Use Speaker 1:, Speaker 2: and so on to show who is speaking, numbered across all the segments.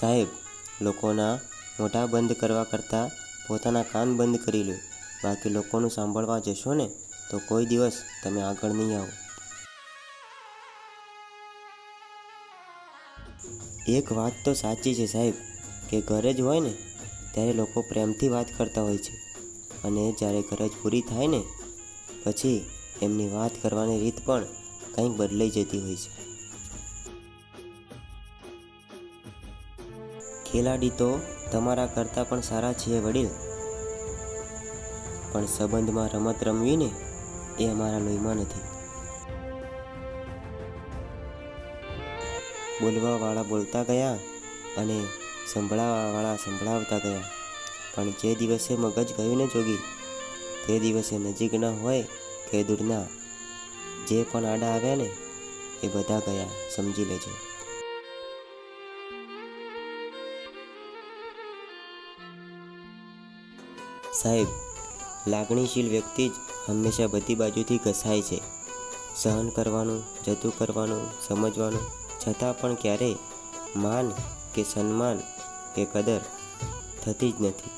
Speaker 1: સાહેબ, લોકોના મોઢા બંધ કરવા કરતાં પોતાના કાન બંધ કરી લો. બાકી લોકોનું સાંભળવા જશો ને, તો કોઈ દિવસ તમે આગળ નહીં આવો. એક વાત તો સાચી છે સાહેબ, કે ઘરે જ હોય ને, ત્યારે લોકો પ્રેમથી વાત કરતા હોય છે. અને જ્યારે ઘરે જ પૂરી થાય ને, પછી એમની વાત કરવાની રીત પણ કંઈક બદલાઈ જતી હોય છે. ખેલાડી તો તમારા કરતાં પણ સારા છે વડીલ. પણ સંબંધમાં રમત રમવીને એ અમારા લોહીમાં નથી. બોલવાવાળા બોલતા ગયા અને સંભળાવવાવાળા સંભળાવતા ગયા. પણ જે દિવસે મગજ ગયું ને જોગી, તે દિવસે નજીકના હોય કે દૂરના, જે પણ આડા આવ્યા ને એ બધા ગયા, સમજી લેજો. સાહેબ, લાગણીશીલ વ્યક્તિ જ હંમેશા બધી બાજુથી ઘસાય છે. સહન કરવાનું, જતું કરવાનું, સમજવાનું, છતાં પણ ક્યારેય માન કે સન્માન કે કદર થતી જ નથી.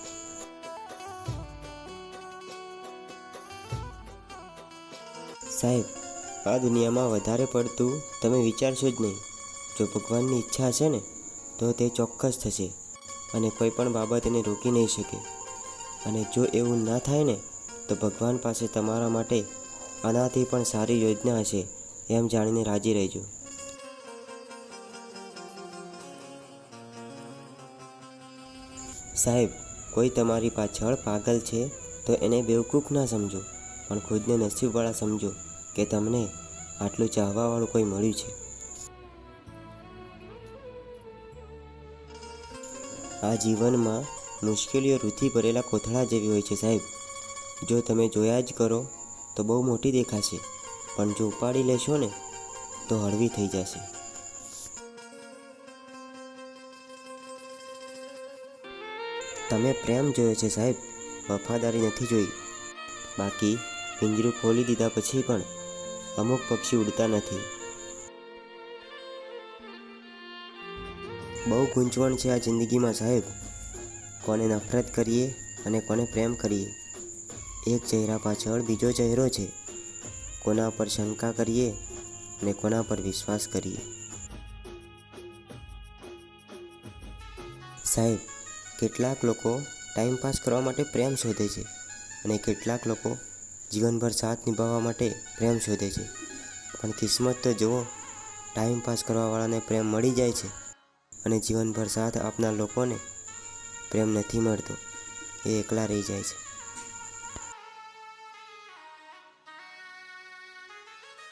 Speaker 1: સાહેબ, આ દુનિયામાં વધારે પડતું તમે વિચારશો જ નહીં. જો ભગવાનની ઈચ્છા હશે ને, તો તે ચોક્કસ થશે અને કોઈ પણ બાબત એને રોકી નહીં શકે. અને જો એવું ના થાય ને, તો ભગવાન પાસે તમારા માટે આનાથી પણ સારી યોજના હશે, એમ જાણીને રાજી રહેજો. સાહેબ, કોઈ તમારી પાછળ પાગલ છે, તો એને બેવકૂફ ના સમજો, પણ ખુદને નસીબવાળા સમજો કે તમને આટલું ચાહવાવાળું કોઈ મળ્યું છે. આ જીવનમાં મુશ્કેલીઓ રૂથી ભરેલા કોથળા જેવી હોય છે સાહેબ. જો તમે જોયા જ કરો, તો બહુ મોટી દેખાશે. પણ જો ઉપાડી લેશો ને, તો હળવી થઈ જશે. તમે પ્રેમ જોયો છે સાહેબ. વફાદારી નથી જોઈ. બાકી પિંજરું ખોલી દીધા પછી પણ અમુક પક્ષી ઉડતા નથી. બહુ ગૂંચવણ છે આ જિંદગીમાં સાહેબ. કોને નફરત કરીએ અને કોને પ્રેમ કરીએ? એક ચહેરા પાછળ બીજો ચહેરો છે. કોના પર શંકા કરીએ અને કોના પર વિશ્વાસ કરીએ? સાહેબ, કેટલાક લોકો ટાઈમ પાસ કરવા માટે પ્રેમ શોધે છે અને કેટલાક લોકો જીવનભર સાથ નિભાવવા માટે પ્રેમ શોધે છે. પણ કિસ્મત તો જુઓ, ટાઈમ પાસ કરવાવાળાને પ્રેમ મળી જાય છે અને જીવનભર સાથ આપનાર લોકોને પ્રેમ નથી મળતો એ એકલા રહી જાય છે.